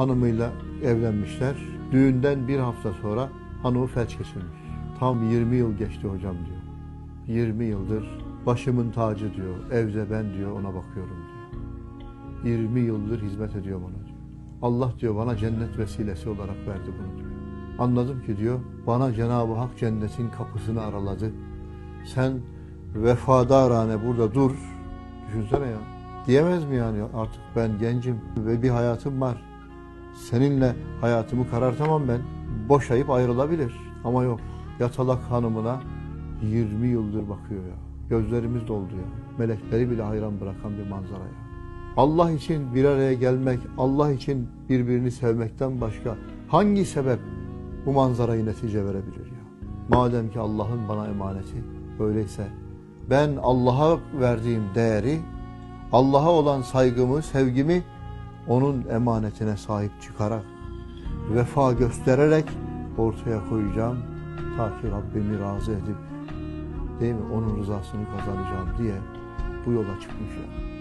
hanımıyla evlenmişler. Düğünden bir hafta sonra hanımı felç geçirmiş. Tam 20 yıl geçti hocam diyor. 20 yıldır başımın tacı diyor. Evde ben diyor ona bakıyorum diyor. 20 yıldır hizmet ediyorum ona diyor. Allah diyor bana cennet vesilesi olarak verdi bunu diyor. Anladım ki diyor bana Cenab-ı Hak cennetin kapısını araladı. Sen vefadarane burada dur. Düşünsene ya. Diyemez mi yani artık ben gencim ve bir hayatım var. Seninle hayatımı karartamam ben. Boşayıp ayrılabilir. Ama yok. Yatalak hanımına 20 yıldır bakıyor ya. Gözlerimiz doldu ya. Melekleri bile hayran bırakan bir manzara ya. Allah için bir araya gelmek, Allah için birbirini sevmekten başka hangi sebep bu manzarayı netice verebilir ya? Madem ki Allah'ın bana emaneti öyleyse ben Allah'a verdiğim değeri, Allah'a olan saygımı, sevgimi onun emanetine sahip çıkarak, vefa göstererek ortaya koyacağım. Ta ki Rabbimi razı edip, değil mi, onun rızasını kazanacağım diye bu yola çıkmış ya.